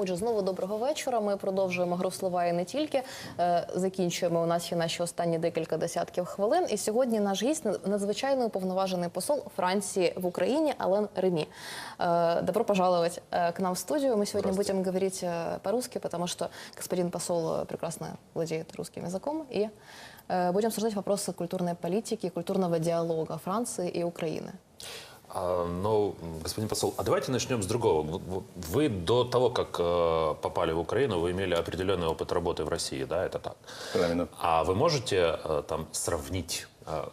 Отже, знову доброго вечора. Ми продовжуємо гру в слова і не тільки. Е, Закінчуємо. У нас є наші останні декілька десятків хвилин. І сьогодні наш гість надзвичайно уповноважений посол Франції в Україні Ален Реми. Э, Добро пожаловать э, к нам в студию. Мы сегодня будем говорить э, по-русски, потому что господин посол э, прекрасно владеет русским языком. И э, будем обсуждать вопросы культурной политики, культурного диалога Франции и Украины. А, ну, господин посол, а давайте начнем с другого. Вы до того, как э, попали в Украину, вы имели определенный опыт работы в России, да, это так? Правильно. А вы можете э, там сравнить, э,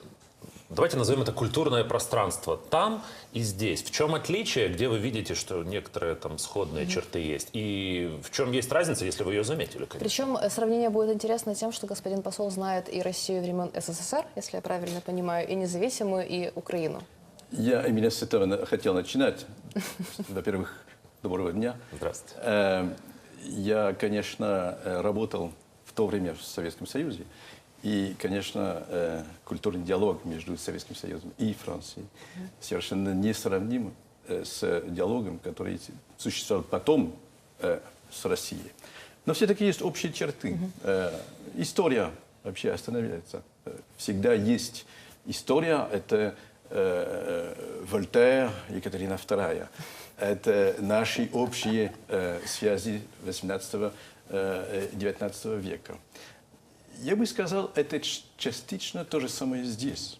давайте назовем это культурное пространство там и здесь. В чем отличие, где вы видите, что некоторые там сходные черты есть? И в чем есть разница, если вы ее заметили, конечно? Причем сравнение будет интересно тем, что господин посол знает и Россию времен СССР, если я правильно понимаю, и независимую, и Украину. Я именно с этого хотел начинать. Во-первых, доброго дня. Здравствуйте. Э, Я, конечно, э, работал в то время в Советском Союзе. И, конечно, э, культурный диалог между Советским Союзом и Францией совершенно несравним с диалогом, который существовал потом с Россией. Но все-таки есть общие черты. История вообще останавливается. Всегда есть история. Это Вольтер, Екатерина II. Это наши общие э, связи 18-19 века. Я бы сказал, это частично то же самое здесь.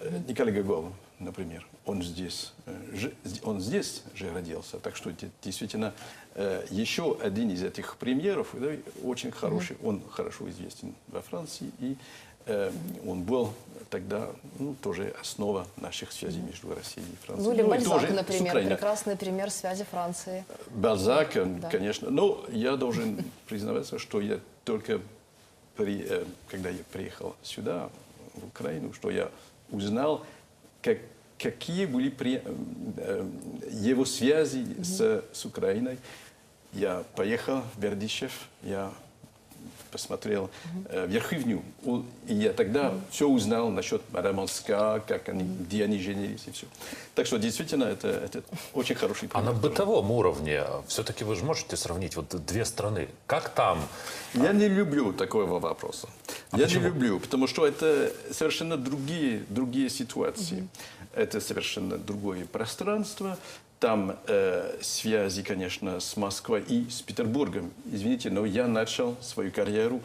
Э, Николай Гогол, например, он здесь, э, он здесь же родился, так что де- действительно э, еще один из этих премьеров, очень хороший, он хорошо известен во Франции, и э, он был тогда ну, тоже основа наших связей между Россией и Францией. Ну или Ну, и Бальзак, тоже например, прекрасный пример связи Франции. Бальзак, э, Да. конечно. Но я должен признаваться, что я только, при, э, когда я приехал сюда, в Украину, что я узнал, как, какие были при- э, э, его связи с, с Украиной. Я поехал в Бердичев, я посмотрел э, Верхивню, У- и я тогда все узнал насчет Мараманска, как они, где они женились и все. Так что действительно это, это очень хороший А пример. на бытовом уровне все-таки вы же можете сравнить вот две страны. Как там? Я не люблю такого вопроса. я не люблю, потому что это совершенно другие, другие ситуации. Это совершенно другое пространство. Там э, связи, конечно, с Москвой и с Петербургом. Извините, но я начал свою карьеру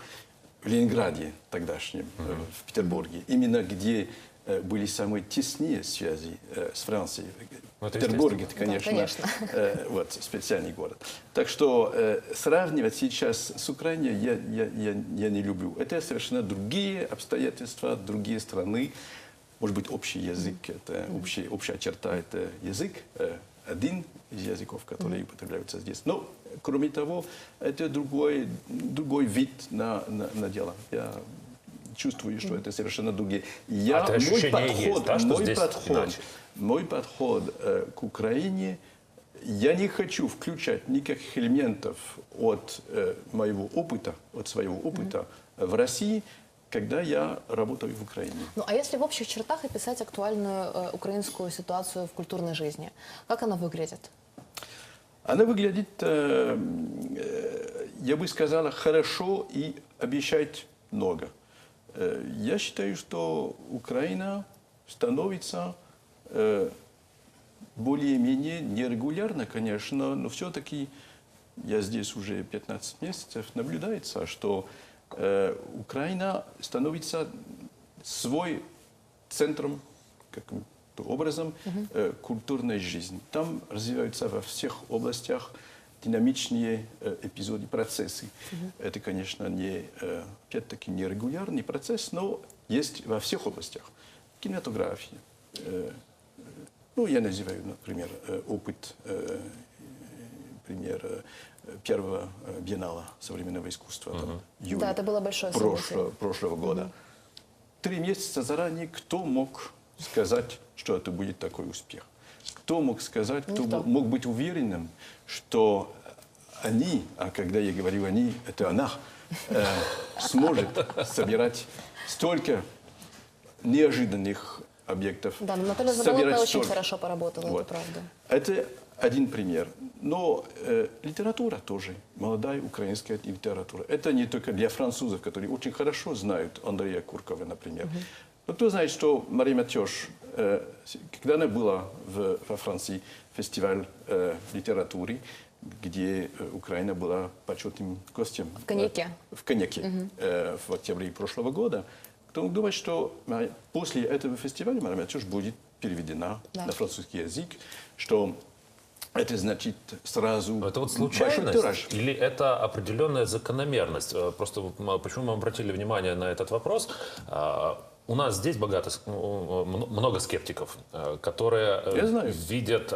в Ленинграде тогдашнем, э, в Петербурге. Именно где э, были самые тесные связи э, с Францией. Ну, это Петербург, это, Да, конечно, конечно. э, вот, специальный город. Так что э, сравнивать сейчас с Украиной я, я, я, я не люблю. Это совершенно другие обстоятельства, другие страны. Может быть, общий язык, это общий, общая черта, это язык, э, один из языков, которые употребляются здесь. Но, кроме того, это другой, другой вид на, на, на дело. Я чувствую, что это совершенно другие. Я, А мой ощущение есть, подход, да, что мой здесь подход, иначе? мой подход э, к Украине, я не хочу включать никаких элементов от э, моего опыта, от своего опыта в России, когда я работаю в Украине. Ну а если в общих чертах описать актуальную э, украинскую ситуацию в культурной жизни, как она выглядит? Она выглядит, э, э, я бы сказала, хорошо и обещает много. Э, я считаю, что Украина становится э, более-менее нерегулярно, конечно, но все-таки я здесь уже 15 месяцев, наблюдается, что э, Украина становится свой центром каким-то образом э, культурной жизни. Там развиваются во всех областях динамичные э, эпизоды, процессы. Это, конечно, не, э, опять-таки, не регулярный процесс, но есть во всех областях. Кинематография. э, ну, я называю, например, э, опыт, э, пример э, первого э, биеннала современного искусства. там, июля Да, это было большое прошло- прошлого года. Три месяца заранее кто мог сказать, что это будет такой успех? Кто мог сказать, кто Никто. мог быть уверенным, что они, а когда я говорю они, это она, э, сможет собирать столько неожиданных объектов. Да, но Наталья Заболотная очень столько. хорошо поработала, это Вот. правда. Это один пример. Но э, литература тоже, молодая украинская литература. Это не только для французов, которые очень хорошо знают Андрея Куркова, например. Но кто знает, что Мария Матеж, э, когда она была в- во Франции, фестиваль э, литературы, где э, Украина была почетным гостем. В коньяке. Э, в коньяке э, в октябре прошлого года. Кто думает, что после этого фестиваля Мария Матеж будет переведена Да. на французский язык, что это значит сразу Это вот случайность тираж. или это определенная закономерность? Э, Просто почему мы обратили внимание на этот вопрос? А, У нас здесь богато, много скептиков, э, которые э, видят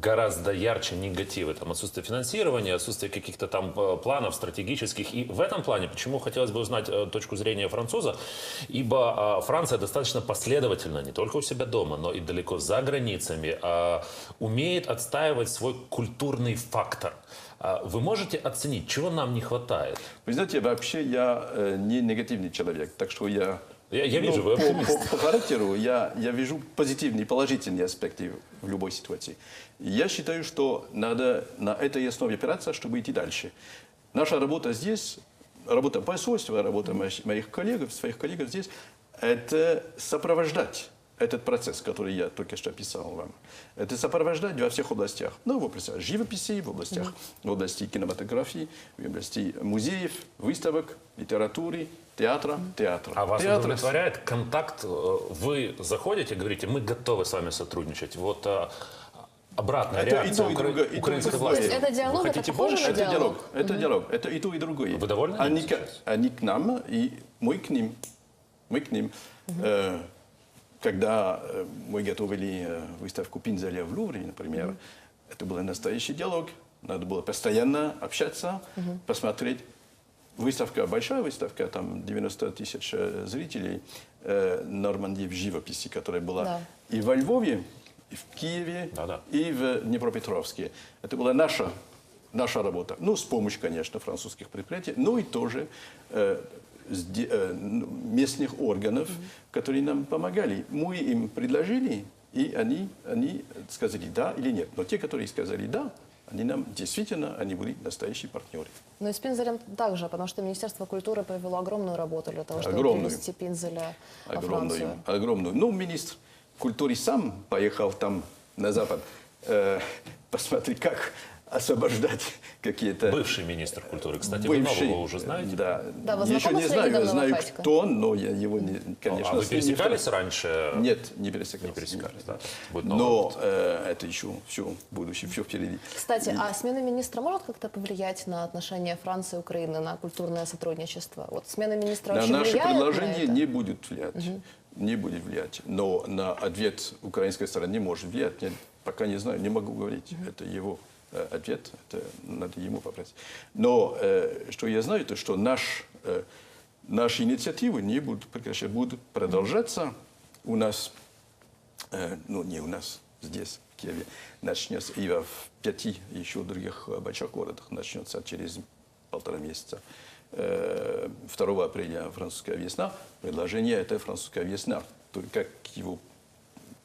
гораздо ярче негативы. Там отсутствие финансирования, отсутствие каких-то там э, планов стратегических. И в этом плане, почему хотелось бы узнать э, точку зрения француза, ибо э, Франция достаточно последовательно, не только у себя дома, но и далеко за границами, э, умеет отстаивать свой культурный фактор. А Вы можете оценить, чего нам не хватает? Вы знаете, вообще я э, не негативный человек, так что я... Я- я вижу, ну, вы по, оптимист. по- по характеру я, я вижу позитивные, положительные аспекты в любой ситуации. Я считаю, что надо на этой основе опираться, чтобы идти дальше. Наша работа здесь, работа посольства, работа моих коллег, своих коллег здесь, это сопровождать этот процесс, который я только что описал вам. Это сопровождать во всех областях. Ну, в области живописи, в областях, в области кинематографии, в области музеев, выставок, литературы, театра, театра. А вас Театра. удовлетворяет контакт? э, Вы заходите, говорите, мы готовы с вами сотрудничать. Вот э, обратная Это и реакция то, и укра- другое, и то, и украинской другое. власти. То есть это диалог, это похоже больше? на Это диалог. диалог. Это диалог. Это и то, и другое. Вы довольны они, они к нам, и мы к ним. Мы к ним. Э, когда э, мы готовили э, выставку Пинзеля в Лувре, например, это был настоящий диалог. Надо было постоянно общаться, посмотреть. Выставка, большая выставка, там 90 тысяч э, зрителей э, Нормандии в живописи, которая была Да. и во Львове, и в Киеве, Да-да. и в Днепропетровске. Это была наша, наша работа. Ну, с помощью, конечно, французских предприятий, но и тоже э, местных органов, которые нам помогали. Мы им предложили, и они, они сказали да или нет. Но те, которые сказали да, они нам действительно, они были настоящие партнеры. Ну и с Пинзелем также, потому что Министерство культуры провело огромную работу для того, чтобы Огромную. привести Пинзеля огромную, Францию. огромную. Ну, министр культуры сам поехал там на Запад э, посмотреть, как освобождать какие-то... Бывший министр культуры. Кстати, бывший, вы нового уже знаете? Да, Да, вы еще не знаю, я знаю, Новохатько? кто он, но я его, не, конечно, а вы не пересекались встретил. раньше? Нет, не пересекались. Не пересекались, да. Будет Но э, это еще все будущее, все впереди. Кстати, а смена министра может как-то повлиять на отношения Франции и Украины, на культурное сотрудничество? Вот смена министра На очень наше влияет предложение на не будет влиять. Не будет влиять. Но на ответ украинской стороны может влиять. Я пока не знаю, не могу говорить. Это его ответ, это надо ему попросить. Но э, что я знаю, то что наш, э, наши инициативы не будут прекращаться, будут продолжаться. У нас, э, ну не у нас, здесь, в Киеве, начнется, и в пяти еще других э, больших городах начнется через полтора месяца. Э, 2 апреля французская весна. Предложение это французская весна. Как его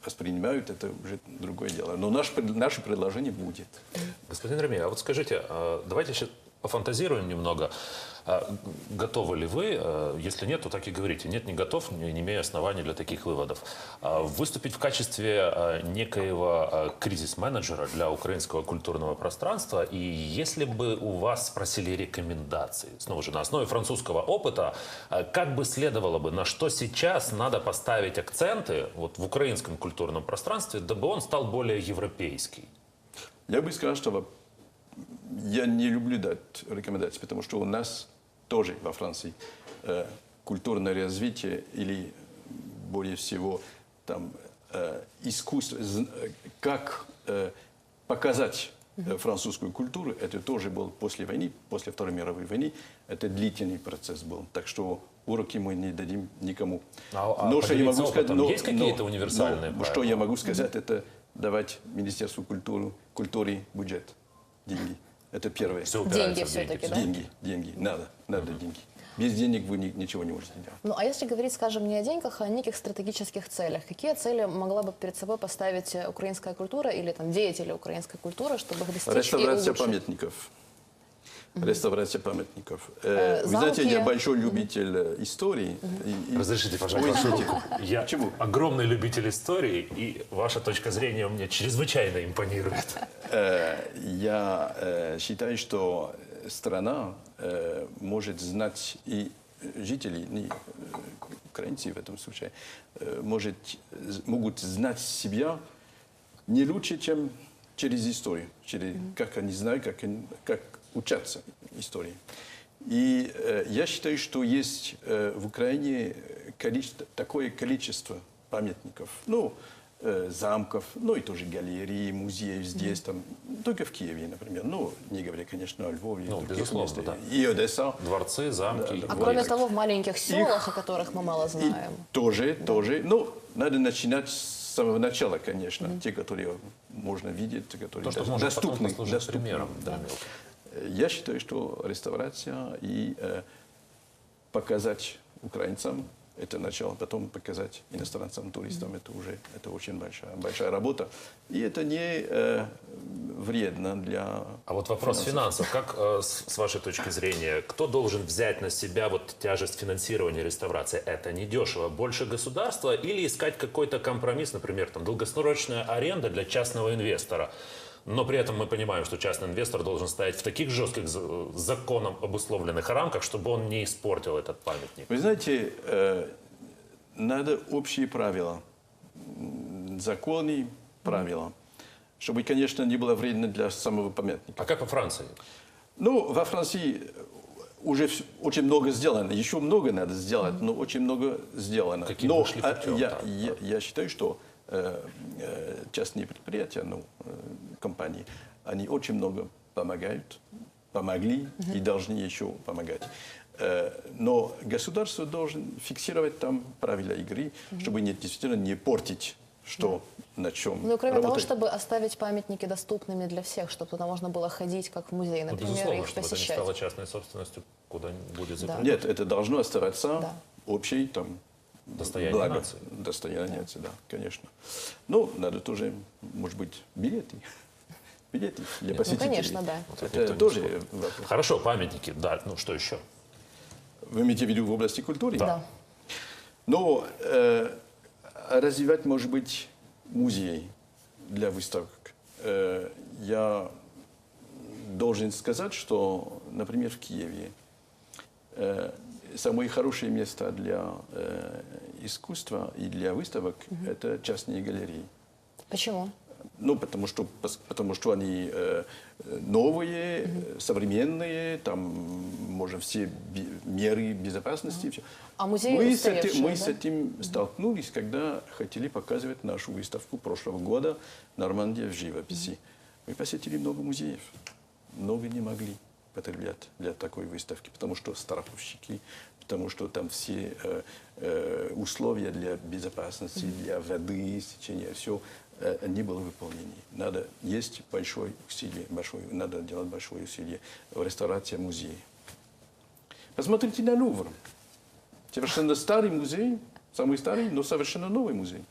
воспринимают, это уже другое дело. Но наш, пред- наше предложение будет. Господин Ремей, а вот скажите, а, давайте сейчас пофантазируем немного. А, Готовы ли вы? А, Если нет, то так и говорите. Нет, не готов, не имею оснований для таких выводов. А, Выступить в качестве а, некоего а, кризис-менеджера для украинского культурного пространства. И если бы у вас спросили рекомендации, снова же на основе французского опыта, как бы следовало бы, на что сейчас надо поставить акценты вот, в украинском культурном пространстве, дабы он стал более европейский? Я бы сказал, что я не люблю дать рекомендации, потому что у нас тоже во Франции э, культурное развитие или более всего там э, искусство, как э, показать э, французскую культуру, это тоже был после войны, после Второй мировой войны, это длительный процесс был. Так что уроки мы не дадим никому. А- а поделиться опытом есть какие-то но- универсальные но Что я могу сказать, это давать Министерству культуры, культуре бюджет, деньги. Это первое. Все Деньги все-таки, да? Деньги, деньги, надо, надо деньги. Без денег вы ни- ничего не можете делать. Ну, а если говорить, скажем, не о деньгах, а о неких стратегических целях, какие цели могла бы перед собой поставить э, украинская культура или там деятели украинской культуры, чтобы их достичь и Реставрация улучшить? памятников. Реставрация памятников. Э, Э, Вы знаете, я большой любитель э, истории. и- и- Разрешите, пожалуйста, Ой. Я Почему? огромный любитель истории, и ваша точка зрения мне чрезвычайно импонирует. Э, Я э, считаю, что страна э, может знать и жители, не, украинцы в этом случае, может, могут знать себя не лучше, чем через историю, через, как они знают, как, как учатся истории. И э, я считаю, что есть э, в Украине количество, такое количество памятников, ну, э, замков, ну и тоже галереи, музеев здесь, там, только в Киеве, например, ну, не говоря, конечно, о Львове, и Ну, других безусловно, местах. да. и Одесса. Дворцы, замки. Да, да. А кроме того, в маленьких селах, о которых мы мало И знаем. тоже, тоже. Ну, надо начинать с самого начала, конечно. Те, которые можно видеть, которые То, что доступны. доступны. примером. Да. Я считаю, что реставрация и э, показать украинцам это начало, потом показать иностранцам, туристам, это уже это очень большая, большая работа. И это не э, вредно для А вот вопрос финансов. Как, э, с с вашей точки зрения, кто должен взять на себя вот тяжесть финансирования реставрации? Это недешево. Больше государства или искать какой-то компромисс, например, там, долгосрочная аренда для частного инвестора? Но при этом мы понимаем, что частный инвестор должен стоять в таких жестких за- законом обусловленных рамках, чтобы он не испортил этот памятник. Вы знаете, э, надо общие правила, законы, правила, чтобы, конечно, не было вредно для самого памятника. А как по Франции? Ну, во Франции уже очень много сделано, еще много надо сделать, но очень много сделано. Каким но а, путем, я, да. я, я считаю, что э, э, частные предприятия, ну, компании, они очень много помогают, помогли и должны еще помогать. Э, Но государство должен фиксировать там правила игры, чтобы не, действительно не портить, что на чем Ну и кроме того, работает. чтобы оставить памятники доступными для всех, чтобы туда можно было ходить как в музей, Ну, например, и безусловно, их чтобы это не посещать. стало частной собственностью, куда будет Да. закрыто. Нет, это должно оставаться Да. общей там Достояние благо. нации. Достояние нации, да, конечно. Ну, надо тоже, может быть, билеты. Билеты для Ну, посетителей. конечно, да. Вот это Это тоже вопрос. Хорошо, памятники, да. Ну что еще? Вы имеете в виду в области культуры? Да. Но э, развивать, может быть, музей для выставок. Э, я должен сказать, что, например, в Киеве э, самое хорошее место для э, искусства и для выставок – это частные галереи. Почему? Ну, потому что, потому что они э, новые, э, современные, там можно все би- меры безопасности. всё. А музеи мы, с этим, мы да? с этим столкнулись, когда хотели показывать нашу выставку прошлого года «Нормандия в живописи». Мы посетили много музеев. Много не могли потреблять для такой выставки, потому что страховщики, потому что там все э, э, условия для безопасности, для воды, течения, все э, не было выполнены. Надо есть большое усилие, большое, надо делать большое усилие в реставрации музея. Посмотрите на Лувр. Совершенно старый музей, самый старый, но совершенно новый музей.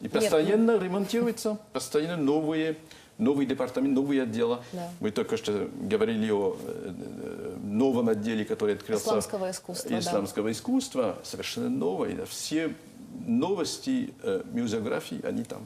И постоянно ремонтируется, постоянно новые, новый департамент, новые отделы. Да. Мы только что говорили о э, э, новом отделе, который открылся. Исламского искусства, да. Исламского искусства, совершенно новое. Да. Все новости э, музеографии, они там.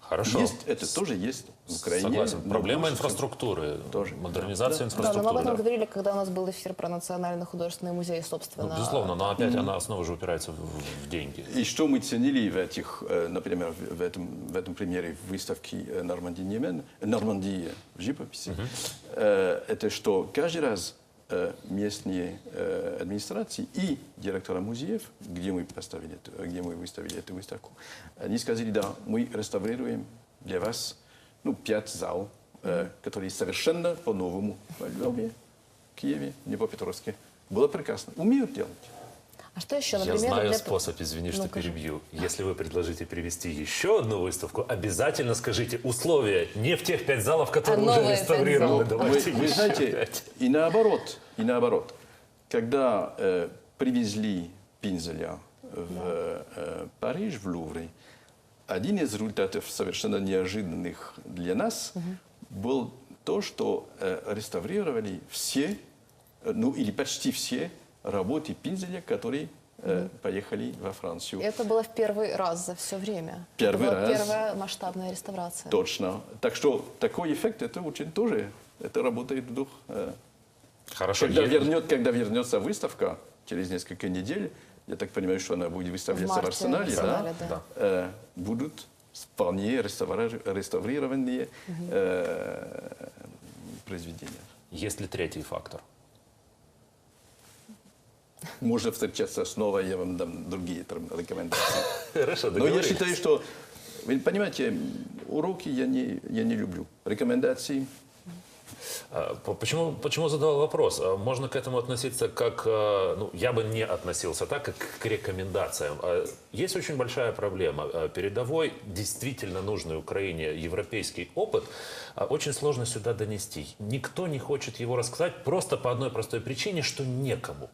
Хорошо. Есть, это тоже есть в Украине. Согласен. но Проблема инфраструктуры, Тоже. модернизация Да. Да, но мы об инфраструктуры. этом говорили, когда у нас был эфир про Национальный художественный музей, собственно. Ну, безусловно, но опять она снова же упирается в, в деньги. И что мы ценили в этих, э, например, в этом, в этом примере выставки э, Нормандии, Немен, Нормандии в живописи, э, это что каждый раз местные администрации и директора музеев, где мы поставили, где мы выставили эту выставку, они сказали, да, мы реставрируем для вас ну, пять зал, э, которые совершенно по-новому в Львове, Киеве, Днепропетровске. Было прекрасно. Умеют делать. А что еще, Я например, знаю для- способ, извини, что Ну, скажи. перебью. Если вы предложите привести еще одну выставку, обязательно скажите условия не в тех пять залов, которые А уже реставрированы. Вы, Давайте вы еще знаете, пять. и наоборот, и наоборот. когда э, привезли Пинзеля в э, Париж, в Лувре, один из результатов совершенно неожиданных для нас был то, что э, реставрировали все, э, ну или почти все работы Пинзеля, которые э, поехали во Францию. Это было в первый раз за все время. Первый это была раз. первая масштабная реставрация. Точно. Так что такой эффект, это очень тоже, это работает в дух. э, Хорошо. Когда, е- вернет, когда вернется выставка через несколько недель, я так понимаю, что она будет выставляться в, марте в Арсенале, Арсенале, да? да. Э, будут вполне реставрированные э, произведения. Есть ли третий фактор? Можно встречаться снова, я вам дам другие там рекомендации. Хорошо, Но я считаю, что, вы понимаете, уроки я не, я не люблю. Рекомендации Почему, почему задавал вопрос? А, Можно к этому относиться как... э, Ну, я бы не относился так, как к рекомендациям. А, Есть очень большая проблема. А, Передовой, действительно нужный Украине европейский опыт а, очень сложно сюда донести. Никто не хочет его рассказать просто по одной простой причине, что некому.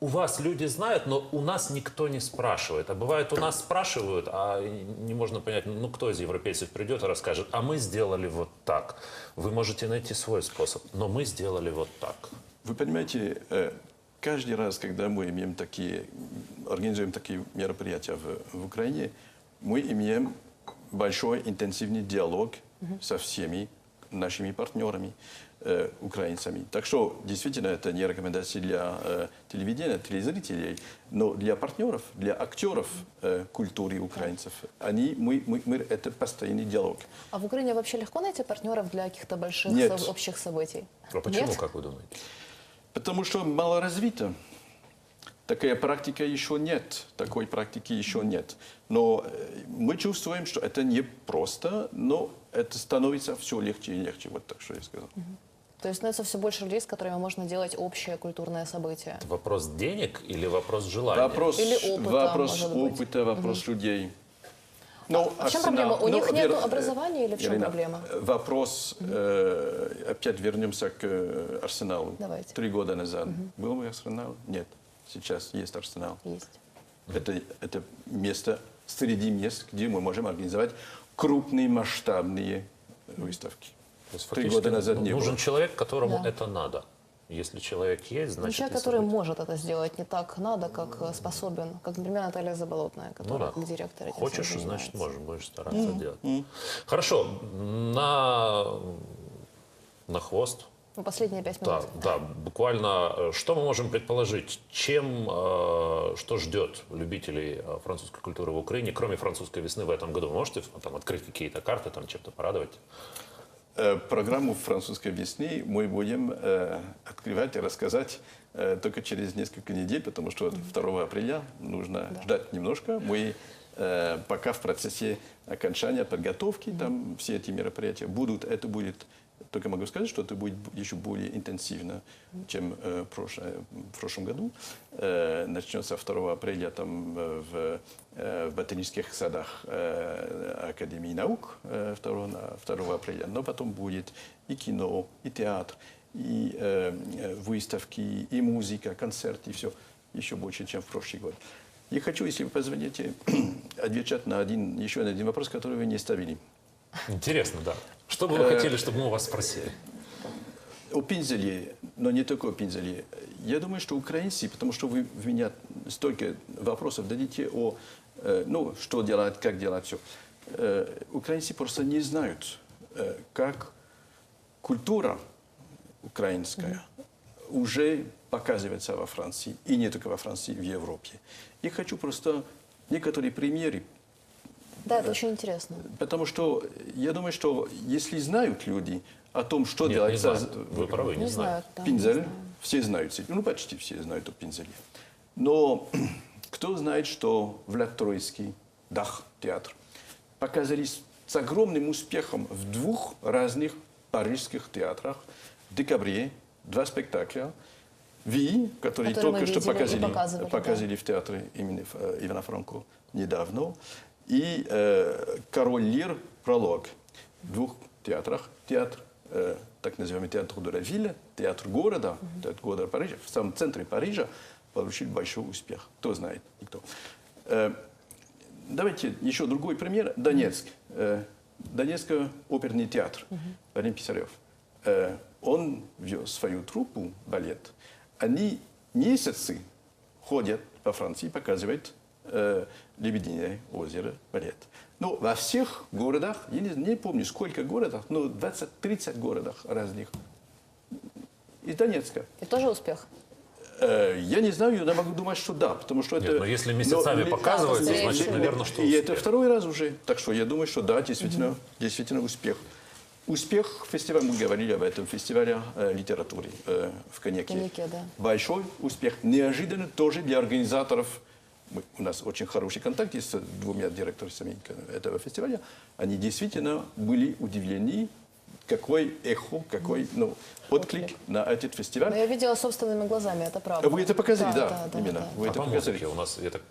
У вас люди знают, но у нас никто не спрашивает. А бывает, у нас спрашивают, а не можно понять, ну кто из европейцев придет и расскажет, а мы сделали вот так. Вы можете найти свой способ, но мы сделали вот так. Вы понимаете, э, каждый раз, когда мы имеем такие, организуем такие мероприятия в, в Украине, мы имеем большой интенсивный диалог со всеми нашими партнерами, э, украинцами. Так что действительно это не рекомендации для э, телевидения, телезрителей, но для партнеров, для актеров э, культуры украинцев. Они, мы, мы, мы, это постоянный диалог. А в Украине вообще легко найти партнеров для каких-то больших Нет. со- общих событий? А почему, Нет? как вы думаете? Потому что мало развито. Такая практика еще нет, такой практики еще нет. Но э, мы чувствуем, что это не просто, но это становится все легче и легче. Вот так что я сказал. То есть становится все больше людей, с которыми можно делать общее культурное событие. Вопрос денег или вопрос желания? Вопрос, Или опыта, вопрос может быть. опыта, вопрос людей. Ну, А в чем проблема? У ну, них нет э, образования или в чем Ирина, проблема? э, Вопрос, э, опять вернемся к э, Арсеналу. Давайте. Три года назад был бы Арсенал? Нет. Сейчас есть Арсенал. Есть. Это, это место среди мест, где мы можем организовать крупные масштабные выставки. То есть Три фактически года назад ну, не нужен было. человек, которому Да. это надо. Если человек есть, Ну, значит... человек, который событие. может это сделать не так надо, как э, способен. Как, например, Наталья Заболотная, Ну которая да. как директор Хочешь, значит, можешь, будешь стараться делать. Хорошо, на, на хвост. Ну, последние пять Да, минут. да, буквально, э, что мы можем предположить, чем, э, что ждет любителей французской культуры в Украине, кроме французской весны в этом году? Вы можете там открыть какие-то карты, там чем-то порадовать? Э, Программу французской весны мы будем э, открывать и рассказать э, только через несколько недель, потому что 2 апреля нужно ждать немножко. Мы пока в процессе окончания подготовки, там все эти мероприятия будут, это будет, только могу сказать, что это будет еще более интенсивно, чем э, прошлое- в прошлом году. Э, начнется 2 апреля там э, в, э, в ботанических садах э, Академии наук э, 2, на- 2 апреля, но потом будет и кино, и театр, и э, э, выставки, и музыка, концерты, все еще больше, чем в прошлый год. Я хочу, если вы позвоните, отвечать на один, еще на один вопрос, который вы не ставили. Интересно, да. Что бы вы Э, хотели, чтобы мы у вас спросили? О Пинзеле, но не только о Пинзеле. Я думаю, что украинцы, потому что вы в меня столько вопросов дадите о, э, ну, что делать, как делать, все. украинцы просто не знают, э, как культура украинская уже показывается во Франции, и не только во Франции, в Европе. И хочу просто некоторые примеры Да, это очень интересно. Потому что я думаю, что если знают люди о том, что Нет, не делается... знаю. Вы правы, не, Не знаю. знаю. да, не Пинзель, знаю. все знают, ну почти все знают о Пинзеле. Но кто знает, что в Троицкий Дах театр показали с, огромным успехом в двух разных парижских театрах в декабре два спектакля. Ви, которые, Которые мы только что показали, показывали, да. показали в театре имени э, Ивана Франко недавно. И э, «Король Лир» пролог в двух театрах. Театр э, так называемый театр ville, театр города, театр города Парижа, в самом центре Парижа, получили большой успех. Кто знает, никто. Э, давайте еще другой пример. Донецк. Э, Донецкий оперный театр. Вадим Писарев. Э, он вел свою труппу, балет. Они месяцы ходят по Франции, показывают э, «Лебединое озеро» балет. Но во всех городах, я не, не помню сколько городах, но 20-30 городах разных из Донецка. І теж успіх. Э, Я не знаю, я могу думать, что да, потому что Нет, это... но если месяцами но- показывается, скорее значит, всего. наверное, что И это успех. второй раз уже. Так что я думаю, что да, действительно, действительно успех. Успех фестиваля, мы говорили об этом, фестиваля э, литературы э, в Коньяке. Коньяке, да. Большой успех. Неожиданно тоже для организаторов. Мы- у нас очень хороший контакт есть с двумя директорами этого фестиваля. Они действительно были удивлены, какой эхо, какой ну, отклик на этот фестиваль. Ну, я видела собственными глазами, это правда. Вы это показали, да, да, да, именно. да. Вы А это по показали. музыке у нас, я так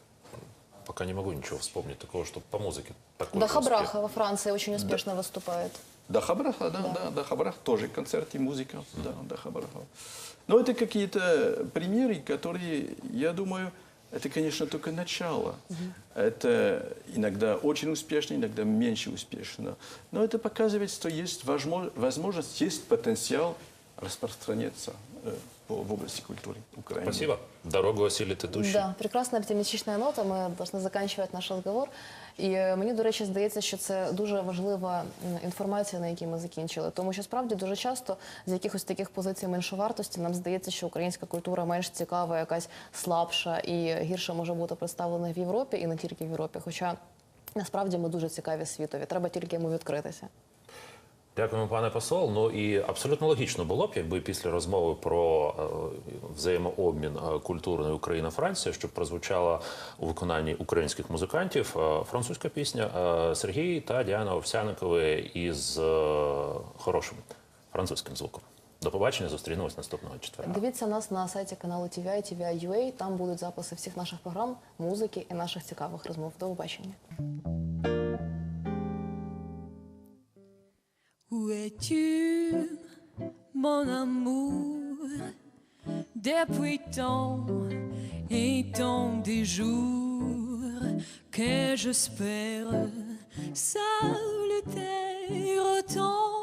пока не могу ничего вспомнить такого, что по музыке такой Да же успех. Во Франции очень успешно выступает. Да, Хабараха, да, да, да, Хабарах тоже концерт и музыка, да, да, Хабараха. Но это какие-то примеры, которые, я думаю, это, конечно, только начало. Это иногда очень успешно, иногда меньше успешно. Но это показывает, что есть возможно- возможность, есть потенциал распространяться э, по- в области культуры Украины. Спасибо. Дорогу осилит идущий. Да, прекрасна оптимістична нота. Ми повинні закінчувати наш розговор. І е, мені, до речі, здається, що це дуже важлива інформація, на якій ми закінчили. Тому що справді дуже часто з якихось таких позицій меншовартості нам здається, що українська культура менш цікава, якась слабша і гірше може бути представлена в Європі і не тільки в Європі. Хоча насправді ми дуже цікаві світові. Треба тільки йому відкритися. Дякуємо, пане посол. Ну і абсолютно логічно було б, якби після розмови про е, взаємообмін е, культурної Україна-Франція, щоб прозвучала у виконанні українських музикантів е, французька пісня Сергій та Діана Овсяникови із хорошим французьким звуком. До побачення, зустрінемось наступного четверга. Дивіться нас на сайті каналу TVI, TVI.ua. Там будуть записи всіх наших програм, музики і наших цікавих розмов. До побачення. Où es-tu, mon amour, depuis tant et tant des jours que j'espère salutaire ton